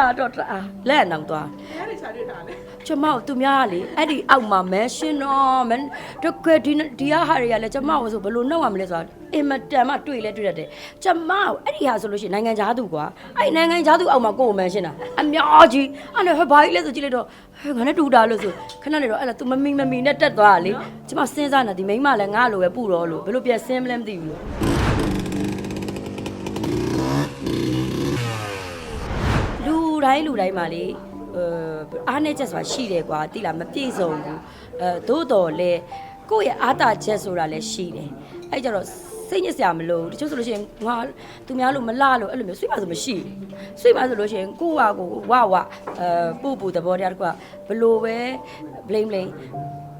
တာတော့တအားလက်အောင်သွားတရားတွေချာတွေ့တာလေကျမတို့သူများကလေအဲ့ဒီအောက်မှာမဲရှင်တော့မတကယ်ဒီဒီဟာဟာတွေကလည်းကျမတို့ဆိုဘယ်လိုနှုတ်ရမလဲဆိုတာအင်မတန်မှတွေ့လဲတွေ့ရတယ်ကျမတို့အဲ့ဒီဟာဆိုလို့ရှိရင်နိုင်ငံသားသူကွာအဲ့နိုင်ငံသားသူအောက်မှာကိုယ်ကိုမဲရှင်တာအများကြီးအဲ့ဒါဟဲ့ဘာကြီးလဲဆိုကြည့်လိုက်တော့ဟဲ့ငါနဲ့တူတာလို့ဆိုခဏနေတော့အဲ့ဒါ तू မမီမမီနဲ့တက်သွားတာလေကျမစဉ်းစားနေဒီမိန်းမလည်းငါလိုပဲပူတော့လို့ဘယ်လိုပြန်ဆင်းမလဲမသိဘူးလို့လူ တိုင်းလူတိုင်းမှာလေအဲအားနေချက်ဆိုတာရှိတယ်ကွာတိလားမပြည့်စုံဘူးအဲသို့တော်လဲကိုယ့်ရဲ့အားတာချက်ဆိုတာလည်းရှိတယ်အဲ့ကြတော့စိတ်ညစ်စရာမလိုဘူးတချို့ဆိုလို့ရှိရင်ငါသူများလို့မလှလို့အဲ့လိုမျိုးဆွေးပါဆိုမရှိဘူးဆွေးပါဆိုလို့ရှိရင်ကိုယ့်ဟာကိုယ်ဝဝအဲပူပူသဘောတရားတစ်ခုကဘလို့ပဲ blame blame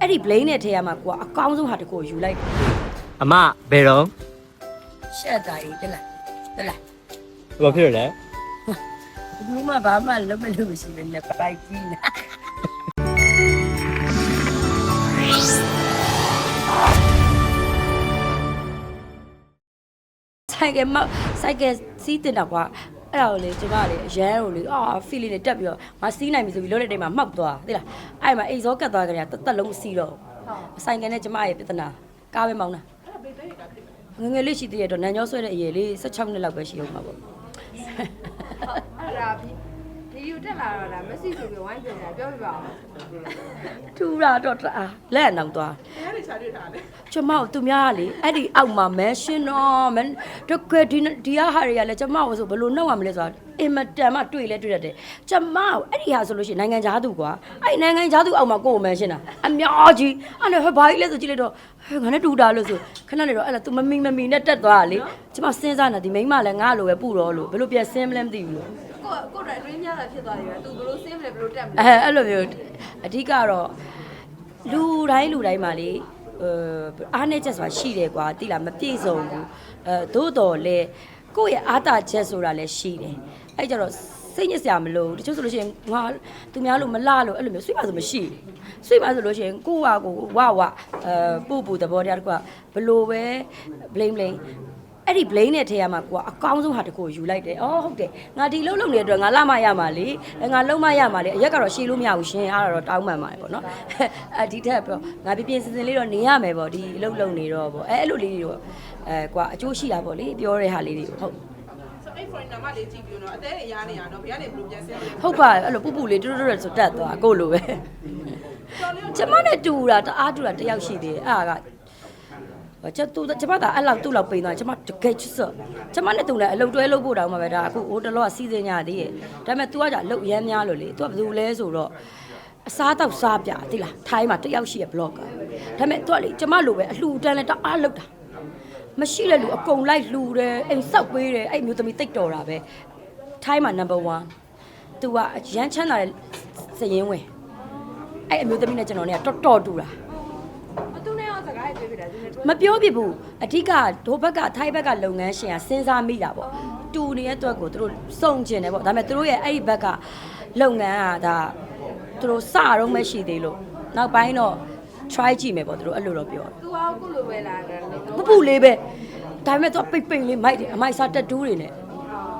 အဲ့ဒီ blame နဲ့ထဲရမှာကိုကအကောင်းဆုံးဟာတစ်ခုကိုယူလိုက်တယ်အမဘယ်တော့ရှက်တာကြီးတက်လားတက်လားဘာဖြစ်ရလဲ ဘူးမဘာမှလုံးမလို့မရှိဘူးနဲ့ပိုက်ကြီးလားဆိုင်ကယ်မဆိုင်ကယ်စီးတင်တာကွာအဲ့ဒါကိုလေကျမကလေအရန်ကိုလေအာဖီလီနဲ့တက်ပြီးတော့မစီးနိုင်ပြီဆိုပြီးလို့တဲ့တိမ်မှာမှောက်သွားသိလားအဲ့မှာအိမ်စောကတ်သွားကြတယ်တသက်လုံးမစီးတော့ဘူးဆိုင်ကယ်နဲ့ကျမရဲ့ပြဿနာကားပဲမောင်းတာအဲ့ဒါဘေးတဲ့ကဖြစ်တယ်ငယ်ငယ်လေးရှိသေးရတော့နန်ကျောဆွဲတဲ့အရွယ်လေး16နှစ်လောက်ပဲရှိအောင်ပါပေါ့အဲ့ ဒါဗီဒီယိုတက်လာတော့ဒါမက်ဆေ့ဆိုပြီးဝိုင်းပြန်တာပြောပြပါဦးထူတာတော့တအားလက်အောင်သွားတရားတွေချာတွေ့တာလေကျမတို့သူများကလေအဲ့ဒီအောက်မှာမဲရှင်တော့မတကယ်ဒီဒီဟာဟာတွေကလည်းကျမတို့ဆိုဘယ်လိုနှုတ်ရမလဲဆိုတာအင်မတန်မှတွေ့လဲတွေ့ရတယ်ကျမတို့အဲ့ဒီဟာဆိုလို့ရှိရင်နိုင်ငံသားသူကွာအဲ့နိုင်ငံသားသူအောက်မှာကိုယ်ကိုမဲရှင်တာအများကြီးအဲ့ဒါဟဲ့ဘာကြီးလဲဆိုကြည့်လိုက်တော့ဟဲ့ငါနဲ့တူတာလို့ဆိုခဏနေတော့အဲ့ဒါ तू မမီမမီနဲ့တက်သွားတာလေကျမစဉ်းစားနေဒီမိန်းမလည်းငါလိုပဲပူတော့လို့ဘယ်လိုပြန်ဆင်းမလဲမသိဘူးလို့ ကိုကိုတော့အတွင်းများတာဖြစ်သွားပြီပဲ तू ဘလို့ဆင်းမလဲဘလို့တက်မလဲအဲအဲ့လိုမျိုးအဓိကတော့လူတိုင်းလူတိုင်းမှာလေအဲအားနေချက်ဆိုတာရှိတယ်ကွာတိလားမပြည့်စုံဘူးအဲသို့တော်လဲကိုယ့်ရဲ့အားတာချက်ဆိုတာလည်းရှိတယ်အဲ့ကြတော့စိတ်ညစ်စရာမလိုဘူးတချို့ဆိုလို့ရှိရင်ငါသူများလို့မလှလို့အဲ့လိုမျိုးဆွေးပါဆိုမရှိဘူးဆွေးပါဆိုလို့ရှိရင်ကိုယ့်ဟာကိုယ်ဝဝအဲပူပူသဘောတရားတစ်ခုကဘလို့ပဲ blame blame အဲ့ဒီ blame နဲ့ထဲရမှာကိုကအကောင်းဆုံးဟာတစ်ခုကိုယူလိုက်တယ်။အော်ဟုတ်တယ်။ငါဒီလုံးလုံးနေတဲ့အတွက်ငါလာမရမှာလေ။အဲငါလုံးမရမှာလေ။အရက်ကတော့ရှည်လို့မရဘူးရှင်။အဲ့ဒါတော့တောင်းပန်ပါတယ်ပေါ့နော်။အဲဒီထက်ပေါ့ငါပြပြစင်စင်လေးတော့နေရမယ်ပေါ့ဒီလုံးလုံးနေတော့ပေါ့။အဲအဲ့လိုလေးတွေတော့အဲကွာအကျိုးရှိတာပေါ့လေပြောတဲ့ဟာလေးတွေဟုတ်ဆိုအဲ့ foreigner မလေးကြည့်ပြီးတော့အသေးတွေရားနေရတော့ဘယ်ကနေဘလို့ပြန်ဆင်းလဲဟုတ်ပါအဲ့လိုပူပူလေးတူတူတူဆိုတက်သွားကိုလိုပဲ။ကျမနဲ့တူတာတအားတူတာတယောက်ရှိသေးတယ်။အဲ့ဒါက ကျတူကျမကအဲ့လောက်သူ့လောက်ပိန်သွားကျမတကယ်ချစ်စော့ကျမနဲ့တူလည်းအလုပ်တွဲလုပ်ဖို့တောင်မှပဲဒါအခုဟိုတလောကစီစဉ်ရသေးရဲ့ဒါပေမဲ့ तू ကကြာအလုပ်ရမ်းများလို့လေ तू ကဘယ်သူလဲဆိုတော့အစားတော့စားပြတိလားထိုင်းမှာတယောက်ရှိရဲ့ blog ကဒါပေမဲ့ तू ကလေကျမလိုပဲအလှူတန်းလဲတအားလုပ်တာမရှိတဲ့လူအကုန်လိုက်လှူတယ်အိမ်ဆောက်ပေးတယ်အဲ့မျိုးသမီးတိတ်တော်တာပဲထိုင်းမှာ number 1 तू ကအရန်ချမ်းသာတဲ့စရင်ဝင်အဲ့အမျိုးသမီးနဲ့ကျွန်တော်เนี่ยတော်တော်တူတာ တာသူနဲ့တွေ့မပြောပြဘူးအဓိကဒိုဘက်ကထိုင်းဘက်ကလုပ်ငန်းရှင်ကစဉ်းစားမိတာပေါ့တူနေတဲ့အတွက်ကိုသူတို့စုံကျင်တယ်ပေါ့ဒါပေမဲ့သူတို့ရဲ့အဲ့ဒီဘက်ကလုပ်ငန်းကဒါသူတို့စတော့မရှိသေးလို့နောက်ပိုင်းတော့ try ကြည့်မယ်ပေါ့သူတို့အဲ့လိုတော့ပြောတယ်သူအောင်ကိုလိုပဲလာတယ်ပပူလေးပဲဒါပေမဲ့သူကပိတ်ပိတ်လေးမိုက်တယ်အမိုက်စားတက်တူးတွေနဲ့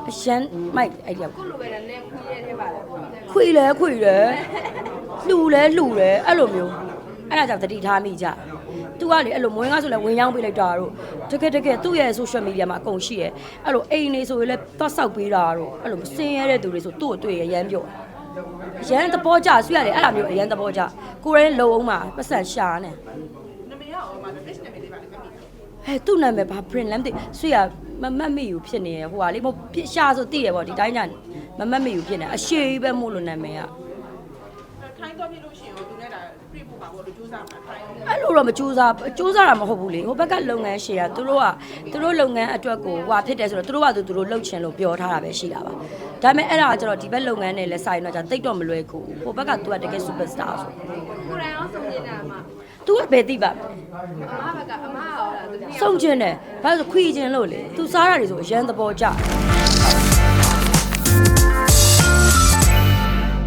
အရန်မိုက်အဲ့ဒီကကိုလိုပဲနဲ့နဲ့ခွေးရဲထဲပါလားခွေလဲခွေလဲလှူလဲလှူလဲအဲ့လိုမျိုးအဲ့ဒါကြောင့်တတိထားမိကြ သူကလေအဲ့လိုမွေးကားဆိုလဲဝင်ရောက်ပေးလိုက်တာတို့တကယ်တကယ်သူ့ရဲ့ social media မှာအကုန်ရှိတယ်အဲ့လိုအိမ်နေဆိုရင်လဲသွားဆောက်ပေးတာတို့အဲ့လိုမစင်ရတဲ့သူတွေဆိုသူ့ကိုတွေ့ရရမ်းပြောရမ်းသဘောကျဆွရတယ်အဲ့လိုမျိုးအရမ်းသဘောကျကိုရဲလုံအောင်မှာပတ်စံရှာနေနမေရောမှာ page နာမည်လေးပါလေမမီဟဲ့သူ့နာမည်ဘာ print လဲမသိဆွရမမတ်မိယူဖြစ်နေရဟိုဟာလေမဟုတ်ပြရှာဆိုသိရပေါ့ဒီတိုင်းညာမမတ်မိယူဖြစ်နေအရှိပဲမို့လို့နာမည်ကထိုင်းတော့ပြလို့ရှိရင်သူနဲ့ဒါ free ပို့ပါဘောလို့ကြိုးစားမှာထိုင်းအဲ့လိုတော့မကြိုးစားကြိုးစားတာမဟုတ်ဘူးလေဟိုဘက်ကလုပ်ငန်းရှယ်ကသူတို့ကသူတို့လုပ်ငန်းအတွက်ကိုဟွာဖြစ်တယ်ဆိုတော့သူတို့ကသူတို့လှုပ်ချင်လို့ပြောထားတာပဲရှိတာပါဒါပေမဲ့အဲ့ဒါကကျတော့ဒီဘက်လုပ်ငန်းနဲ့လည်းဆိုင်တော့じゃတိတ်တော့မလွယ်ဘူးဟိုဘက်ကသူကတကယ် superstar ဆိုကိုရိုင်းအောင်ဆုံးနေတာမှာသူကဘယ်သိပါ့မလဲအမဘက်ကအမရောလားသူစုံကျင်တယ်ဘာလို့ဆိုခွီကျင်လို့လေသူစားတာတွေဆိုအရန်သဘောကျတယ်